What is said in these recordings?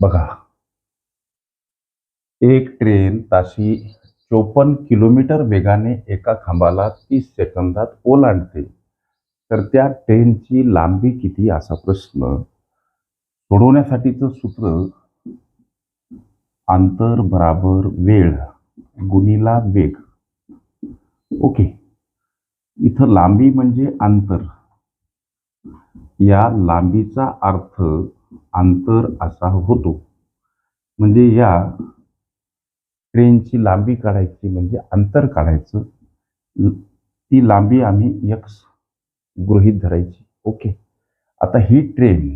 बघा. एक ट्रेन ताशी चोपन्न किलोमीटर वेगाने एका खांबाला तीस सेकंदात ओलांडते. तर त्या ट्रेनची लांबी किती? असा प्रश्न. सोडवण्यासाठीचं सूत्र अंतर बराबर वेळ गुणिला वेग. ओके. इथं लांबी म्हणजे अंतर. या लांबीचा अर्थ अंतर असा होतो. म्हणजे या ट्रेनची लांबी काढायची म्हणजे अंतर काढायचं. ती लांबी आम्ही यक्स गृहीत धरायची. ओके. आता ही ट्रेन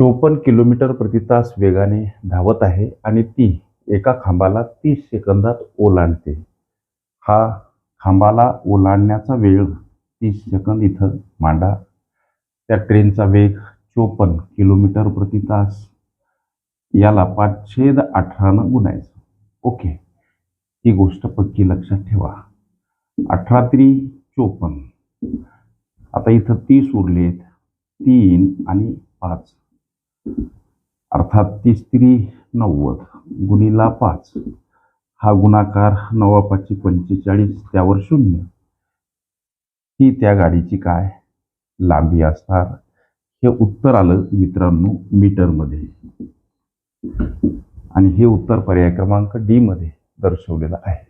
चोपन्न किलोमीटर प्रति तास वेगाने धावत आहे आणि ती एका खांबाला तीस सेकंदात ओलांडते. हा खांबाला ओलांडण्याचा वेळ तीस सेकंद इथं मांडा. त्या ट्रेनचा वेग चोपन्न किलोमीटर प्रति तास. याला पाचशेद अठरानं गुणायचं. ओके. ही गोष्ट पक्की लक्षात ठेवा. अठरा त्री चोपन्न. आता इथं तीस उरलेत. तीन आणि पाच. अर्थात तीस त्री नव्वद गुणीला पाच. हा गुणाकार नवा पाचशे पंचेचाळीस त्यावर शून्य. ही त्या गाडीची काय? लांबी असणार. हे उत्तर आलं मित्रांनो मीटरमध्ये. आणि हे उत्तर पर्याय क्रमांक डी मध्ये दर्शवलेलं आहे.